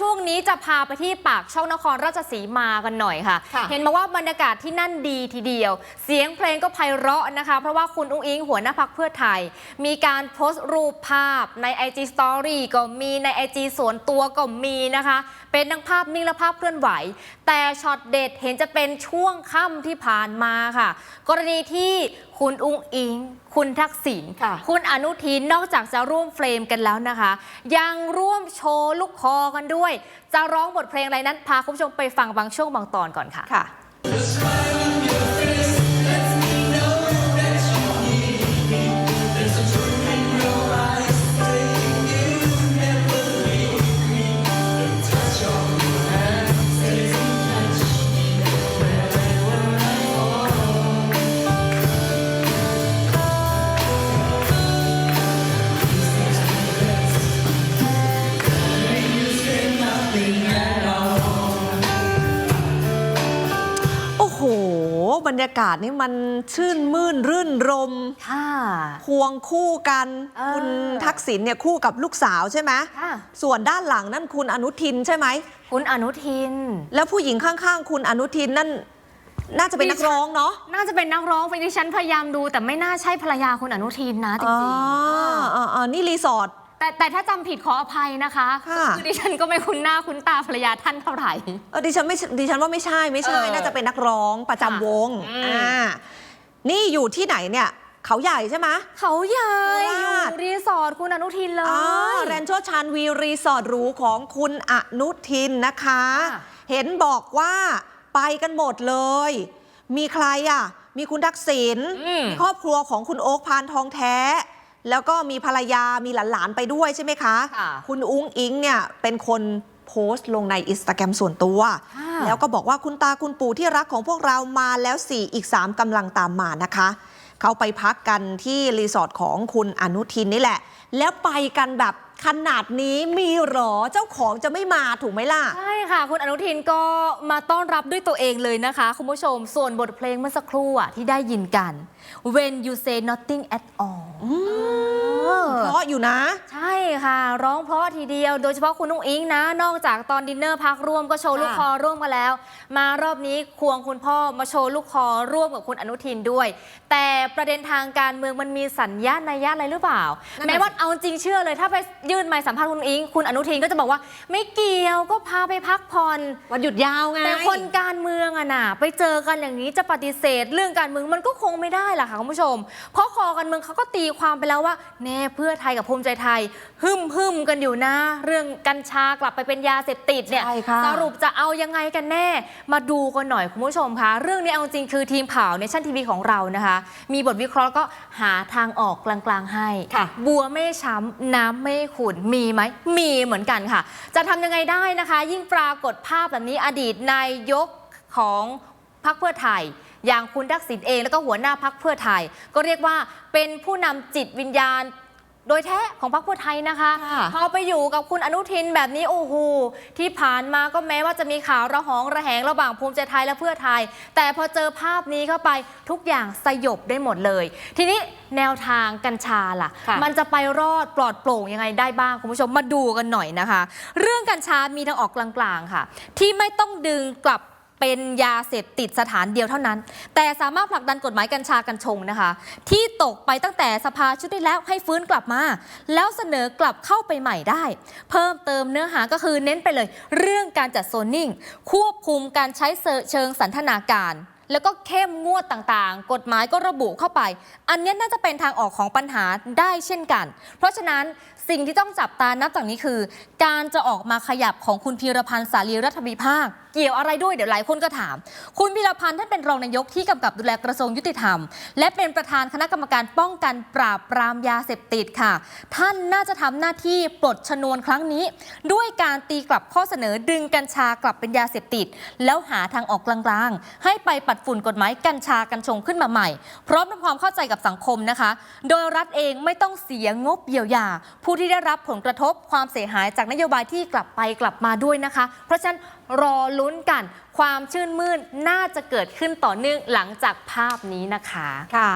ช่วงนี้จะพาไปที่ปากช่องนครราชสีมากันหน่อยค่ะค่ะ เห็นมาว่าบรรยากาศที่นั่นดีทีเดียว เสียงเพลงก็ไพเราะนะคะ เพราะว่าคุณอุ้งอิงหัวหน้าพักเพื่อไทย มีการโพสต์รูปภาพใน IG Story ก็มีใน IG ส่วนตัวก็มีนะคะ เป็นทั้งภาพนิ่งและภาพเคลื่อนไหว แต่ช็อตเด็ดเห็นจะเป็นช่วงค่ำที่ผ่านมาค่ะ กรณีที่คุณอุ้งอิง คุณทักษิณค่ะคุณอนุทินนอกจากจะร่วมเฟรมกันแล้วนะคะ ยังร่วมโชว์ลูกคอกันด้วยจะร้องบทเพลงอะไรนั้นพาคุณผู้ชมไปฟังบางช่วงบางตอนก่อนค่ะ บรรยากาศนี่มันชื่นมื่นรื่นรมค่ะควงคู่กันเออคุณทักษิณเนี่ยคู่กับลูกสาวใช่ไหมค่ะส่วนด้านหลังนั่นคุณอนุทินใช่ไหม คุณอนุทิน แล้วผู้หญิงข้างๆ คุณอนุทินนั่นน่าจะเป็นนักร้องเนาะ น่าจะเป็นนักร้องเป็นดิฉันพยายามดู แต่ไม่น่าใช่ภรรยาคุณอนุทินนะจอ๋อริงๆอ๋ออ๋อนี่รีสอร์ท แต่แต่ถ้าจำผิดขออภัยนะคะค่ะคือดิฉันก็ไม่คุ้นหน้าคุ้นตาภรรยาท่านเท่าไหร่ เออดิฉันไม่ดิฉันว่าไม่ใช่ไม่ใช่ เออน่าจะเป็นนักร้องประจำวงอืม อ่านี่อยู่ที่ไหนเนี่ย เขาใหญ่ใช่ไหม เขาใหญ่อโคราชยู่รีสอร์ทคุณอนุทินเลอ๋อย แรนโชชานวีรีสอร์ทหรูของคุณอนุทินนะคะ ค่ะ เห็นบอกว่าไปกันหมดเลย มีใครอะ มีคุณทักษิณ อืมมีครอบครัวของคุณโอ๊คพานทองแท้ แล้วก็มีภรรยามีหลานๆไปด้วยใช่ไหมคะค่ะคุณอุ้งอิงเนี่ยเป็นคนโพสต์ลงในอินสตาแกรมส่วนตัวค่ะแล้วก็บอกว่าคุณตาคุณปู่ที่รักของพวกเรามาแล้ว4อีก3กำลังตามมานะคะ เขาไปพักกันที่รีสอร์ทของคุณอนุทินนี่แหละ แล้วไปกันแบบขนาดนี้มีเหรอเจ้าของจะไม่มาถูกไหมล่ะ ใช่ค่ะ คุณอนุทินก็มาต้อนรับด้วยตัวเองเลยนะคะ คุณผู้ชมส่วนบทเพลงเมื่อสักครู่อะที่ได้ยินกัน When you say nothing at all เออเพราะอยู่นะ ใช่ค่ะ ร้องเพราะทีเดียว โดยเฉพาะคุณนุ้งอิงนะ นอกจากตอนดินเนอร์พักร่วมก็โชว์ค่ะลูกคอร่วมกันแล้ว มารอบนี้ควงคุณพ่อมาโชว์ลูกคอร่วมกับคุณอนุทินด้วย แต่ประเด็นทางการเมืองมันมีสัญญาณนัยยะอะไรหรือเปล่านั่นน่ะแม้ว่าเอาจริงเชื่อเลย ถ้าไปยื่นไมค์สัมภาษณ์คุณอิง คุณอนุทินก็จะบอกว่า ไม่เกี่ยวก็พาไปพักผ่อนวันหยุดยาวไงแต่คนการเมืองอะน่ะไปเจอกันอย่างนี้จะปฏิเสธ เรื่องการเมืองมันก็คงไม่ได้ล่ะค่ะคุณผู้ชม เพราะคอการเมืองเขาก็ตีความไปแล้วว่าแน่เพื่อไทยกับภูมิใจไทย หึมหึมกันอยู่นะ เรื่องกัญชากลับไปเป็นยาเสพติดเนี่ยใช่ค่ะสรุปจะเอายังไงกันแน่ มาดูกันหน่อยคุณผู้ชมคะเรื่องนี้เอาจริงคือทีมข่าวในชั่นทีวีของเรานะคะ มีบทวิเคราะห์ก็หาทางออกกลางๆให้ค่ะบัวไม่ช้ำน้ำไม่ขุ่นมีไหมมีเหมือนกันค่ะ จะทำยังไงได้นะคะ ยิ่งปรากฏภาพแบบนี้อดีตนายกของพรรคเพื่อไทยอย่างคุณทักษิณเอง แล้วก็หัวหน้าพรรคเพื่อไทย ก็เรียกว่าเป็นผู้นำจิตวิญญาณ โดยแท้ของพรรคเพื่อไทยนะคะค่ะพอไปอยู่กับคุณอนุทินแบบนี้โอ้โหที่ผ่านมาก็แม้ว่าจะมีข่าวระหองระแหงระหว่างภูมิใจไทยและเพื่อไทย แต่พอเจอภาพนี้เข้าไปทุกอย่างสยบได้หมดเลย ทีนี้แนวทางกัญชาล่ะ ค่ะ มันจะไปรอดปลอดโปร่งยังไงได้บ้างคุณผู้ชมมาดูกันหน่อยนะคะ เรื่องกัญชามีทางออกกลางๆค่ะ ที่ไม่ต้องดึงกลับ เป็นยาเสพติดสถานเดียวเท่านั้น แต่สามารถผลักดันกฎหมายกัญชากัญชงนะคะ ที่ตกไปตั้งแต่สภาชุดที่แล้วให้ฟื้นกลับมา แล้วเสนอกลับเข้าไปใหม่ได้ เพิ่มเติมเนื้อหาก็คือเน้นไปเลย เรื่องการจัดโซนนิ่ง ควบคุมการใช้เชิงสันทนาการ แล้วก็เข้มงวดต่างๆ กฎหมายก็ระบุเข้าไป อันนี้น่าจะเป็นทางออกของปัญหาได้เช่นกัน เพราะฉะนั้นสิ่งที่ต้องจับตานับจากนี้คือ การจะออกมาขยับของคุณพีรพันธ์สารีรัฐวิภาค เกี่ยวอะไรด้วยเดี๋ยวหลายคนก็ถาม คุณพีรพันธ์ท่านเป็นรองนายกที่กำกับดูแลกระทรวงยุติธรรม และเป็นประธานคณะกรรมการป้องกันปราบปรามยาเสพติดค่ะ ท่านน่าจะทำหน้าที่ปลดชนวนครั้งนี้ ด้วยการตีกลับข้อเสนอดึงกัญชากลับเป็นยาเสพติด แล้วหาทางออกกลางๆ ให้ไปปัดฝุ่นกฎหมายกัญชากัญชงขึ้นมาใหม่ พร้อมทำความเข้าใจกับสังคมนะคะ โดยรัฐเองไม่ต้องเสียงบเยียวยา ผู้ที่ได้รับผลกระทบความเสียหายจากนโยบายที่กลับไปกลับมาด้วยนะคะ เพราะฉะนั้นรอลุ้นกันความชื่นมื่นน่าจะเกิดขึ้นต่อเนื่องหลังจากภาพนี้นะคะค่ะ